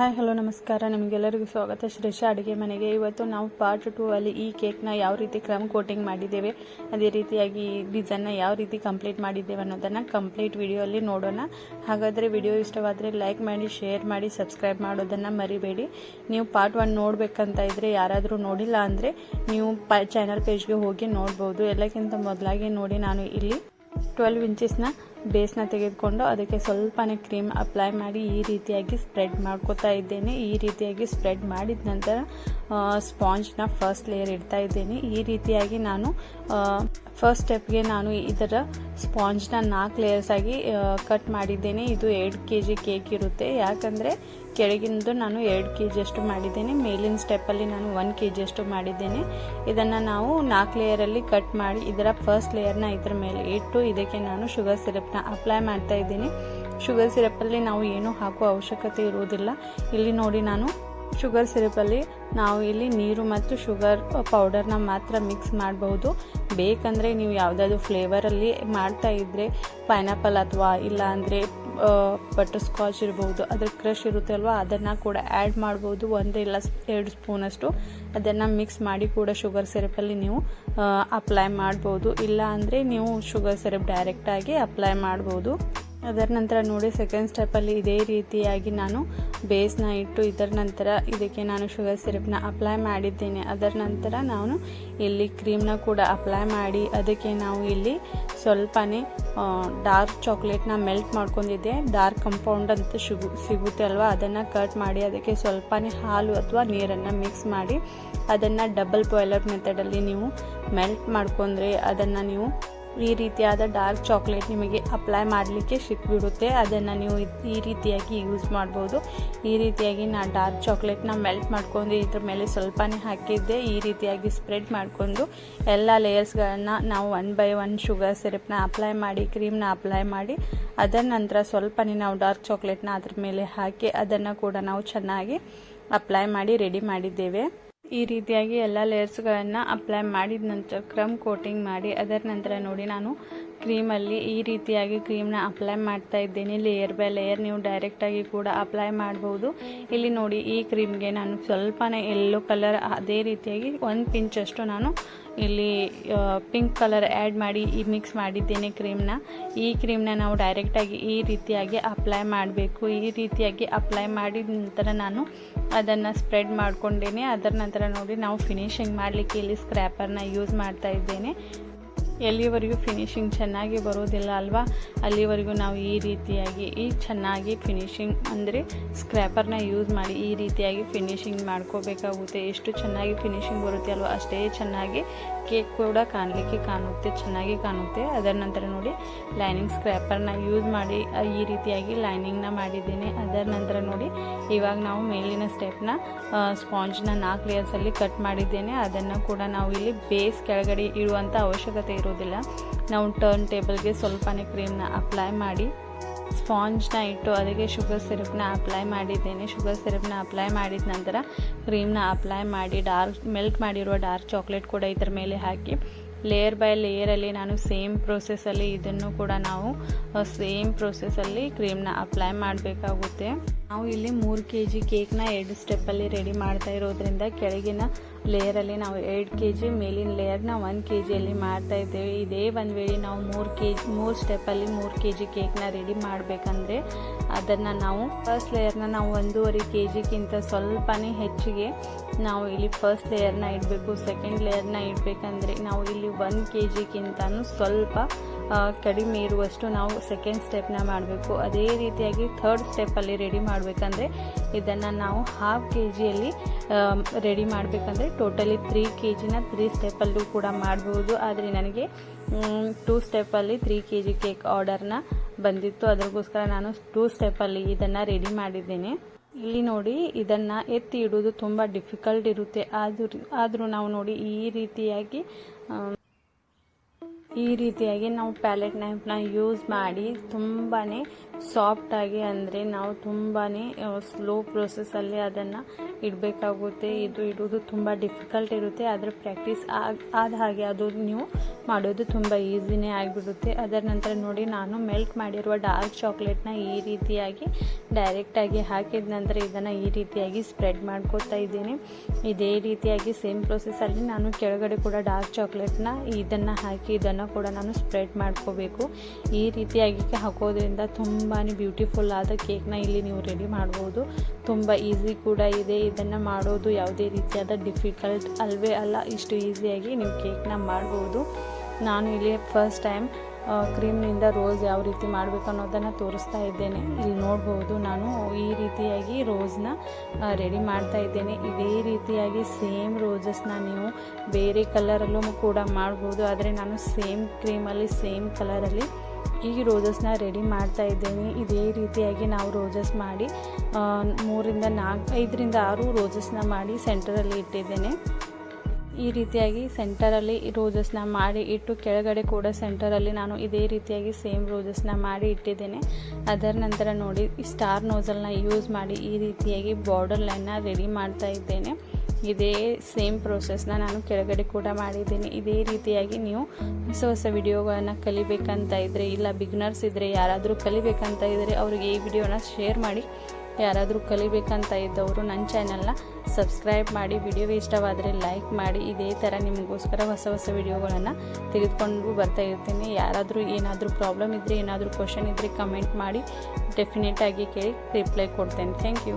Hi, hello, ನಮಸ್ಕಾರ. ನಿಮಗೆಲ್ಲರಿಗೂ ಸ್ವಾಗತ. ಶ್ರೇಷ ಅಡುಗೆ ಮನೆಗೆ. ಇವತ್ತು ನಾವು ಪಾರ್ಟ್ ಟು ಅಲ್ಲಿ ಈ ಕೇಕ್ನ ಯಾವ ರೀತಿ ಕ್ರಮ್ ಕೋಟಿಂಗ್ ಮಾಡಿದ್ದೇವೆ, ಅದೇ ರೀತಿಯಾಗಿ ಡಿಸೈನ್ನ ಯಾವ ರೀತಿ ಕಂಪ್ಲೀಟ್ ಮಾಡಿದ್ದೇವೆ ಅನ್ನೋದನ್ನು ಕಂಪ್ಲೀಟ್ ವಿಡಿಯೋಲ್ಲಿ ನೋಡೋಣ. ಹಾಗಾದರೆ ವಿಡಿಯೋ ಇಷ್ಟವಾದರೆ ಲೈಕ್ ಮಾಡಿ ಶೇರ್ ಮಾಡಿ ಸಬ್ಸ್ಕ್ರೈಬ್ ಮಾಡೋದನ್ನು ಮರಿಬೇಡಿ. ನೀವು ಪಾರ್ಟ್ ಒನ್ ನೋಡಬೇಕಂತ ಇದ್ದರೆ ಯಾರಾದರೂ ನೋಡಿಲ್ಲ ಅಂದರೆ ನೀವು ಪ ಚಾನಲ್ ಪೇಜ್ಗೆ ಹೋಗಿ ನೋಡ್ಬೋದು. ಎಲ್ಲಕ್ಕಿಂತ ಮೊದಲಾಗಿ ನೋಡಿ ನಾನು ಇಲ್ಲಿ ಟ್ವೆಲ್ವ್ ಇಂಚಸ್ನ ಬೇಸ್ನ ತೆಗೆದುಕೊಂಡು ಅದಕ್ಕೆ ಸ್ವಲ್ಪನೇ ಕ್ರೀಮ್ ಅಪ್ಲೈ ಮಾಡಿ ಈ ರೀತಿಯಾಗಿ ಸ್ಪ್ರೆಡ್ ಮಾಡ್ಕೋತಾ ಇದ್ದೇನೆ. ಈ ರೀತಿಯಾಗಿ ಸ್ಪ್ರೆಡ್ ಮಾಡಿದ ನಂತರ ಸ್ಪಾಂಜ್ನ ಫಸ್ಟ್ ಲೇಯರ್ ಇಡ್ತಾ ಇದ್ದೇನೆ. ಈ ರೀತಿಯಾಗಿ ನಾನು ಫಸ್ಟ್ ಸ್ಟೆಪ್ಗೆ ನಾನು ಇದರ ಸ್ಪಾಂಜ್ನ ನಾಲ್ಕು ಲೇಯರ್ಸ್ ಆಗಿ ಕಟ್ ಮಾಡಿದ್ದೇನೆ. ಇದು ಎರಡು ಕೆ ಜಿ ಕೇಕ್ ಇರುತ್ತೆ. ಯಾಕಂದರೆ ಕೆಳಗಿಂದು ನಾನು ಎರಡು ಕೆ ಜಿಯಷ್ಟು ಮಾಡಿದ್ದೇನೆ. ಮೇಲಿನ ಸ್ಟೆಪ್ಪಲ್ಲಿ ನಾನು ಒನ್ ಕೆ ಜಿಯಷ್ಟು ಮಾಡಿದ್ದೇನೆ. ಇದನ್ನು ನಾವು ನಾಲ್ಕು ಲೇಯರಲ್ಲಿ ಕಟ್ ಮಾಡಿ, ಇದರ ಫಸ್ಟ್ ಲೇಯರ್ನ ಇದರ ಮೇಲೆ ಇಟ್ಟು, ಇದಕ್ಕೆ ನಾನು ಶುಗರ್ ಸಿರಪ್ನ ಅಪ್ಲೈ ಮಾಡ್ತಾ ಇದ್ದೀನಿ. ಶುಗರ್ ಸಿರಪ್ಪಲ್ಲಿ ನಾವು ಏನೂ ಹಾಕುವ ಅವಶ್ಯಕತೆ ಇರುವುದಿಲ್ಲ. ಇಲ್ಲಿ ನೋಡಿ ನಾನು ಶುಗರ್ ಸಿರಪಲ್ಲಿ ನಾವು ಇಲ್ಲಿ ನೀರು ಮತ್ತು ಶುಗರ್ ಪೌಡರ್ನ ಮಾತ್ರ ಮಿಕ್ಸ್ ಮಾಡಬಹುದು ಬೇಕಂದರೆ ನೀವು ಯಾವುದಾದ್ರು ಫ್ಲೇವರಲ್ಲಿ ಮಾಡ್ತಾ ಇದ್ದರೆ ಪೈನಾಪಲ್ ಅಥವಾ ಇಲ್ಲಾಂದರೆ ಬಟರ್ ಸ್ಕಾಚ್ ಇರ್ಬೋದು, ಅದ್ರ ಕ್ರಷ್ ಇರುತ್ತೆ ಅಲ್ವಾ, ಅದನ್ನು ಕೂಡ ಆ್ಯಡ್ ಮಾಡ್ಬೋದು. ಒಂದು ಇಲ್ಲ ಎರಡು ಸ್ಪೂನಷ್ಟು ಅದನ್ನು ಮಿಕ್ಸ್ ಮಾಡಿ ಕೂಡ ಶುಗರ್ ಸಿರಪಲ್ಲಿ ನೀವು ಅಪ್ಲೈ ಮಾಡ್ಬೋದು. ಇಲ್ಲ ಅಂದರೆ ನೀವು ಶುಗರ್ ಸಿರಪ್ ಡೈರೆಕ್ಟಾಗಿ ಅಪ್ಲೈ ಮಾಡ್ಬೋದು. ಅದರ ನಂತರ ನೋಡಿ ಸೆಕೆಂಡ್ ಸ್ಟೆಪ್ಪಲ್ಲಿ ಇದೇ ರೀತಿಯಾಗಿ ನಾನು ಬೇಸ್ನ ಇಟ್ಟು, ಇದರ ನಂತರ ಇದಕ್ಕೆ ನಾನು ಶುಗರ್ ಸಿರಪ್ನ ಅಪ್ಲೈ ಮಾಡಿದ್ದೇನೆ. ಅದರ ನಂತರ ನಾನು ಇಲ್ಲಿ ಕ್ರೀಮ್ನ ಕೂಡ ಅಪ್ಲೈ ಮಾಡಿ, ಅದಕ್ಕೆ ನಾವು ಇಲ್ಲಿ ಸ್ವಲ್ಪನೇ ಡಾರ್ಕ್ ಚಾಕ್ಲೇಟ್ನ ಮೆಲ್ಟ್ ಮಾಡ್ಕೊಂಡಿದ್ದೆ. ಡಾರ್ಕ್ ಕಂಪೌಂಡ್ ಅಂತ ಶುಗು ಸಿಗುತ್ತೆ ಅಲ್ವಾ? ಅದನ್ನು ಕಟ್ ಮಾಡಿ, ಅದಕ್ಕೆ ಸ್ವಲ್ಪನೇ ಹಾಲು ಅಥವಾ ನೀರನ್ನು ಮಿಕ್ಸ್ ಮಾಡಿ, ಅದನ್ನು ಡಬಲ್ ಬಾಯ್ಲರ್ ಮೆಥಡಲ್ಲಿ ನೀವು ಮೆಲ್ಟ್ ಮಾಡ್ಕೊಂಡ್ರೆ ಅದನ್ನು ನೀವು ಈ ರೀತಿಯಾದ ಡಾರ್ಕ್ ಚಾಕ್ಲೇಟ್ ನಿಮಗೆ ಅಪ್ಲೈ ಮಾಡಲಿಕ್ಕೆ ಸಿಕ್ಬಿಡುತ್ತೆ. ಅದನ್ನು ನೀವು ಈ ರೀತಿಯಾಗಿ ಯೂಸ್ ಮಾಡ್ಬೋದು. ಈ ರೀತಿಯಾಗಿ ನಾನು ಡಾರ್ಕ್ ಚಾಕ್ಲೇಟ್ನ ಮೆಲ್ಟ್ ಮಾಡ್ಕೊಂಡು ಇದ್ರ ಮೇಲೆ ಸ್ವಲ್ಪನೇ ಹಾಕಿದ್ದೆ. ಈ ರೀತಿಯಾಗಿ ಸ್ಪ್ರೆಡ್ ಮಾಡಿಕೊಂಡು ಎಲ್ಲ ಲೇಯರ್ಸ್ಗಳನ್ನು ನಾವು ಒನ್ ಬೈ ಒನ್ ಶುಗರ್ ಸಿರಪ್ನ ಅಪ್ಲೈ ಮಾಡಿ ಕ್ರೀಮ್ನ ಅಪ್ಲೈ ಮಾಡಿ, ಅದರ ನಂತರ ಸ್ವಲ್ಪನೇ ನಾವು ಡಾರ್ಕ್ ಚಾಕ್ಲೇಟ್ನ ಅದ್ರ ಮೇಲೆ ಹಾಕಿ ಅದನ್ನು ಕೂಡ ನಾವು ಚೆನ್ನಾಗಿ ಅಪ್ಲೈ ಮಾಡಿ ರೆಡಿ ಮಾಡಿದ್ದೇವೆ. ಈ ರೀತಿಯಾಗಿ ಎಲ್ಲ ಲೇಯರ್ಸ್ಗಳನ್ನು ಅಪ್ಲೈ ಮಾಡಿದ ನಂತರ ಕ್ರಮ್ ಕೋಟಿಂಗ್ ಮಾಡಿ ಅದರ ನಂತರ ನೋಡಿ ನಾನು ಕ್ರೀಮಲ್ಲಿ ಈ ರೀತಿಯಾಗಿ ಕ್ರೀಮ್ನ ಅಪ್ಲೈ ಮಾಡ್ತಾ ಇದ್ದೇನೆ. ಲೇಯರ್ ಬೈ ಲೇಯರ್ ನೀವು ಡೈರೆಕ್ಟಾಗಿ ಕೂಡ ಅಪ್ಲೈ ಮಾಡ್ಬೋದು. ಇಲ್ಲಿ ನೋಡಿ, ಈ ಕ್ರೀಮ್ಗೆ ನಾನು ಸ್ವಲ್ಪನೇ ಎಲ್ಲೋ ಕಲರ್ ಅದೇ ರೀತಿಯಾಗಿ ಒಂದು ಪಿಂಚಷ್ಟು ನಾನು ಇಲ್ಲಿ ಪಿಂಕ್ ಕಲರ್ ಆ್ಯಡ್ ಮಾಡಿ ಈ ಮಿಕ್ಸ್ ಮಾಡಿದ್ದೇನೆ ಕ್ರೀಮ್ನ. ಈ ಕ್ರೀಮ್ನ ನಾವು ಡೈರೆಕ್ಟಾಗಿ ಈ ರೀತಿಯಾಗಿ ಅಪ್ಲೈ ಮಾಡಬೇಕು. ಈ ರೀತಿಯಾಗಿ ಅಪ್ಲೈ ಮಾಡಿದ ನಂತರ ನಾನು ಅದನ್ನು ಸ್ಪ್ರೆಡ್ ಮಾಡಿಕೊಂಡೇನೆ. ಅದರ ನಂತರ ನೋಡಿ, ನಾವು ಫಿನಿಶಿಂಗ್ ಮಾಡಲಿಕ್ಕೆ ಇಲ್ಲಿ ಸ್ಕ್ರ್ಯಾಪರ್ನ ಯೂಸ್ ಮಾಡ್ತಾ ಇದ್ದೇನೆ. ಎಲ್ಲಿವರೆಗೂ ಫಿನಿಶಿಂಗ್ ಚೆನ್ನಾಗಿ ಬರೋದಿಲ್ಲ ಅಲ್ವಾ? ಅಲ್ಲಿವರೆಗೂ ನಾವು ಈ ರೀತಿಯಾಗಿ, ಈ ಚೆನ್ನಾಗಿ ಫಿನಿಶಿಂಗ್ ಅಂದರೆ ಸ್ಕ್ರ್ಯಾಪರ್ನ ಯೂಸ್ ಮಾಡಿ ಈ ರೀತಿಯಾಗಿ ಫಿನಿಶಿಂಗ್ ಮಾಡ್ಕೋಬೇಕಾಗುತ್ತೆ. ಎಷ್ಟು ಚೆನ್ನಾಗಿ ಫಿನಿಶಿಂಗ್ ಬರುತ್ತೆ ಅಲ್ವಾ? ಅಷ್ಟೇ ಚೆನ್ನಾಗಿ ಕೇಕ್ ಕೂಡ ಕಾಣಲಿಕ್ಕೆ ಕಾಣುತ್ತೆ, ಚೆನ್ನಾಗಿ ಕಾಣುತ್ತೆ. ಅದರ ನಂತರ ನೋಡಿ ಲೈನಿಂಗ್ ಸ್ಕ್ರ್ಯಾಪರ್ನ ಯೂಸ್ ಮಾಡಿ ಈ ರೀತಿಯಾಗಿ ಲೈನಿಂಗ್ನ ಮಾಡಿದ್ದೀನಿ. ಅದರ ನಂತರ ನೋಡಿ, ಇವಾಗ ನಾವು ಮೇಲಿನ ಸ್ಟೆಪ್ನ ಸ್ಪಾಂಜ್ನ ನಾಲ್ಕು ಲೇಯರ್ಸಲ್ಲಿ ಕಟ್ ಮಾಡಿದ್ದೇನೆ. ಅದನ್ನು ಕೂಡ ನಾವು ಇಲ್ಲಿ ಬೇಸ್ ಕೆಳಗಡೆ ಇರುವಂಥ ಅವಶ್ಯಕತೆ ಇರೋದಿಲ್ಲ. ನಾವು ಟರ್ನ್ ಟೇಬಲ್ಗೆ ಸ್ವಲ್ಪನೇ ಕ್ರೀಮ್ನ ಅಪ್ಲೈ ಮಾಡಿ ಸ್ಪಾಂಜ್ನ ಇಟ್ಟು ಅದಕ್ಕೆ ಶುಗರ್ ಸಿರಪ್ನ ಅಪ್ಲೈ ಮಾಡಿದ್ದೇನೆ. ಶುಗರ್ ಸಿರಪ್ನ ಅಪ್ಲೈ ಮಾಡಿದ ನಂತರ ಕ್ರೀಮ್ನ ಅಪ್ಲೈ ಮಾಡಿ ಡಾರ್ಕ್ ಮೆಲ್ಟ್ ಮಾಡಿರುವ ಡಾರ್ಕ್ ಚಾಕ್ಲೇಟ್ ಕೂಡ ಇದರ ಮೇಲೆ ಹಾಕಿ ಲೇಯರ್ ಬೈ ಲೇಯರಲ್ಲಿ ನಾನು ಸೇಮ್ ಪ್ರೊಸೆಸಲ್ಲಿ ಇದನ್ನು ಕೂಡ ನಾವು ಸೇಮ್ ಪ್ರೊಸೆಸಲ್ಲಿ ಕ್ರೀಮ್ನ ಅಪ್ಲೈ ಮಾಡಬೇಕಾಗುತ್ತೆ. ನಾವು ಇಲ್ಲಿ ಮೂರು ಕೆ ಜಿ ಕೇಕ್ನ ಎರಡು ಸ್ಟೆಪ್ಪಲ್ಲಿ ರೆಡಿ ಮಾಡ್ತಾ ಇರೋದ್ರಿಂದ ಕೆಳಗಿನ ಲೇಯರಲ್ಲಿ ನಾವು ಎರಡು ಕೆ ಜಿ ಮೇಲಿನ ಲೇಯರ್ನ ಒಂದು ಕೆ ಜಿಯಲ್ಲಿ ಮಾಡ್ತಾ ಇದ್ದೇವೆ. ಇದೇ ಒಂದು ವೇಳೆ ನಾವು ಮೂರು ಕೆ ಜಿ ಮೂರು ಸ್ಟೆಪ್ಪಲ್ಲಿ ಮೂರು ಕೆ ಜಿ ಕೇಕ್ನ ರೆಡಿ ಮಾಡಬೇಕಂದ್ರೆ ಅದನ್ನು ನಾವು ಫಸ್ಟ್ ಲೇಯರ್ನ ನಾವು ಒಂದೂವರೆ ಕೆ ಜಿಗಿಂತ ಸ್ವಲ್ಪನೇ ಹೆಚ್ಚಿಗೆ ನಾವು ಇಲ್ಲಿ ಫಸ್ಟ್ ಲೇಯರ್ನ ಇಡಬೇಕು ಸೆಕೆಂಡ್ ಲೇಯರ್ನ ಇಡಬೇಕಂದ್ರೆ ನಾವು ಇಲ್ಲಿ ಒಂದು ಕೆ ಜಿಗಿಂತನೂ ಸ್ವಲ್ಪ ಕಡಿಮೆ ಇರುವಷ್ಟು ನಾವು ಸೆಕೆಂಡ್ ಸ್ಟೆಪ್ನ ಮಾಡಬೇಕು. ಅದೇ ರೀತಿಯಾಗಿ ಥರ್ಡ್ ಸ್ಟೆಪ್ಪಲ್ಲಿ ರೆಡಿ ಮಾಡಬೇಕಂದ್ರೆ ಇದನ್ನು ನಾವು ಹಾಫ್ ಕೆ ಜಿಯಲ್ಲಿ ರೆಡಿ ಮಾಡಬೇಕಂದ್ರೆ ಟೋಟಲಿ ತ್ರೀ ಕೆ ಜಿನ ತ್ರೀ ಸ್ಟೆಪ್ಪಲ್ಲೂ ಕೂಡ ಮಾಡ್ಬೋದು. ಆದರೆ ನನಗೆ ಟೂ ಸ್ಟೆಪ್ಪಲ್ಲಿ ತ್ರೀ ಕೆ ಜಿ ಕೇಕ್ ಆರ್ಡರ್ನ ಬಂದಿತ್ತು. ಅದಕ್ಕೋಸ್ಕರ ನಾನು ಟೂ ಸ್ಟೆಪ್ಪಲ್ಲಿ ಇದನ್ನು ರೆಡಿ ಮಾಡಿದ್ದೇನೆ. ಇಲ್ಲಿ ನೋಡಿ, ಇದನ್ನು ಎತ್ತಿ ಇಡೋದು ತುಂಬ ಡಿಫಿಕಲ್ಟ್ ಇರುತ್ತೆ. ಆದರೂ ಆದರೂ ನಾವು ನೋಡಿ ಈ ರೀತಿಯಾಗಿ ಈ ರೀತಿಯಾಗಿ ನಾವು ಪ್ಯಾಲೆಟ್ ನೈಫ್ನ ಯೂಸ್ ಮಾಡಿ ತುಂಬಾ ಸಾಫ್ಟಾಗಿ ಅಂದರೆ ನಾವು ತುಂಬಾ ಸ್ಲೋ ಪ್ರೊಸೆಸ್ಸಲ್ಲಿ ಅದನ್ನು ಇಡಬೇಕಾಗುತ್ತೆ. ಇದು ಇಡೋದು ತುಂಬ ಡಿಫಿಕಲ್ಟ್ ಇರುತ್ತೆ. ಆದರೆ ಪ್ರಾಕ್ಟೀಸ್ ಆದ ಹಾಗೆ ಅದು ನೀವು ಮಾಡೋದು ತುಂಬ ಈಸಿನೇ ಆಗಿಬಿಡುತ್ತೆ. ಅದರ ನಂತರ ನೋಡಿ ನಾನು ಮೆಲ್ಟ್ ಮಾಡಿರುವ ಡಾರ್ಕ್ ಚಾಕ್ಲೇಟ್ನ ಈ ರೀತಿಯಾಗಿ ಡೈರೆಕ್ಟಾಗಿ ಹಾಕಿದ ನಂತರ ಇದನ್ನು ಈ ರೀತಿಯಾಗಿ ಸ್ಪ್ರೆಡ್ ಮಾಡ್ಕೋತಾ ಇದ್ದೇನೆ. ಇದೇ ರೀತಿಯಾಗಿ ಸೇಮ್ ಪ್ರೊಸೆಸ್ಸಲ್ಲಿ ನಾನು ಕೆಳಗಡೆ ಕೂಡ ಡಾರ್ಕ್ ಚಾಕ್ಲೇಟ್ನ ಇದನ್ನು ಹಾಕಿ ಕೂಡ ನಾನು ಸ್ಪ್ರೆಡ್ ಮಾಡ್ಕೋಬೇಕು. ಈ ರೀತಿಯಾಗಿ ಹಾಕೋದ್ರಿಂದ ತುಂಬಾ ಬ್ಯೂಟಿಫುಲ್ ಆದ ಕೇಕ್ನ ಇಲ್ಲಿ ನೀವು ರೆಡಿ ಮಾಡ್ಬೋದು. ತುಂಬ ಈಸಿ ಕೂಡ ಇದೆ. ಇದನ್ನು ಮಾಡೋದು ಯಾವುದೇ ರೀತಿಯಾದ ಡಿಫಿಕಲ್ಟ್ ಅಲ್ವೇ ಅಲ್ಲ, ಇಷ್ಟು ಈಸಿಯಾಗಿ ನೀವು ಕೇಕ್ನ ಮಾಡ್ಬೋದು. ನಾನು ಇಲ್ಲಿ ಫಸ್ಟ್ ಟೈಮ್ ಕ್ರೀಮ್ನಿಂದ ರೋಸ್ ಯಾವ ರೀತಿ ಮಾಡಬೇಕು ಅನ್ನೋದನ್ನು ತೋರಿಸ್ತಾ ಇದ್ದೇನೆ. ಇಲ್ಲಿ ನೋಡ್ಬೋದು ನಾನು ಈ ರೀತಿಯಾಗಿ ರೋಸ್ನ ರೆಡಿ ಮಾಡ್ತಾ ಇದ್ದೇನೆ. ಇದೇ ರೀತಿಯಾಗಿ ಸೇಮ್ ರೋಸಸ್ನ ನೀವು ಬೇರೆ ಕಲರಲ್ಲೂ ಕೂಡ ಮಾಡ್ಬೋದು. ಆದರೆ ನಾನು ಸೇಮ್ ಕ್ರೀಮಲ್ಲಿ ಸೇಮ್ ಕಲರಲ್ಲಿ ಈ ರೋಸಸ್ನ ರೆಡಿ ಮಾಡ್ತಾ ಇದ್ದೇನೆ. ಇದೇ ರೀತಿಯಾಗಿ ನಾವು ರೋಸಸ್ ಮಾಡಿ ಮೂರಿಂದ ನಾಲ್ಕು, ಐದರಿಂದ ಆರು ರೋಸಸ್ನ ಮಾಡಿ ಸೆಂಟರಲ್ಲಿ ಇಟ್ಟಿದ್ದೇನೆ. ಈ ರೀತಿಯಾಗಿ ಸೆಂಟರಲ್ಲಿ ರೋಸಸ್ನ ಮಾಡಿ ಇಟ್ಟು ಕೆಳಗಡೆ ಕೂಡ ಸೆಂಟರಲ್ಲಿ ನಾನು ಇದೇ ರೀತಿಯಾಗಿ ಸೇಮ್ ರೋಸಸ್ನ ಮಾಡಿ ಇಟ್ಟಿದ್ದೇನೆ. ಅದರ ನಂತರ ನೋಡಿ ಸ್ಟಾರ್ ನೋಸಲ್ನ ಯೂಸ್ ಮಾಡಿ ಈ ರೀತಿಯಾಗಿ ಬಾರ್ಡರ್ ಲೈನ್ನ ರೆಡಿ ಮಾಡ್ತಾ ಇದ್ದೇನೆ. ಇದೇ ಸೇಮ್ ಪ್ರೋಸೆಸ್ನ ನಾನು ಕೆಳಗಡೆ ಕೂಡ ಮಾಡಿದ್ದೇನೆ. ಇದೇ ರೀತಿಯಾಗಿ ನೀವು ಹೊಸ ಹೊಸ ವಿಡಿಯೋಗಳನ್ನು ಕಲಿಬೇಕಂತ ಇದ್ದರೆ ಇಲ್ಲ ಬಿಗ್ನರ್ಸ್ ಇದ್ದರೆ ಯಾರಾದರೂ ಕಲಿಬೇಕಂತ ಇದ್ದರೆ ಅವರಿಗೆ ಈ ವಿಡಿಯೋನ ಶೇರ್ ಮಾಡಿ ಯಾರಾದರೂ ಕಲಿಬೇಕಂತ ಇದ್ದವರು ನನ್ನ ಚಾನಲ್ನ ಸಬ್ಸ್ಕ್ರೈಬ್ ಮಾಡಿ ವಿಡಿಯೋ ಇಷ್ಟವಾದರೆ ಲೈಕ್ ಮಾಡಿ, ಇದೇ ಥರ ನಿಮಗೋಸ್ಕರ ಹೊಸ ಹೊಸ ವಿಡಿಯೋಗಳನ್ನು ತೆಗೆದುಕೊಂಡು ಬರ್ತಾ ಇರ್ತೀನಿ. ಯಾರಾದರೂ ಏನಾದರೂ ಪ್ರಾಬ್ಲಮ್ ಇದ್ದರೆ ಏನಾದರೂ ಕ್ವಶನ್ ಇದ್ದರೆ ಕಮೆಂಟ್ ಮಾಡಿ ಡೆಫಿನೆಟಾಗಿ ಕೇಳಿ ರಿಪ್ಲೈ ಕೊಡ್ತೇನೆ. Thank you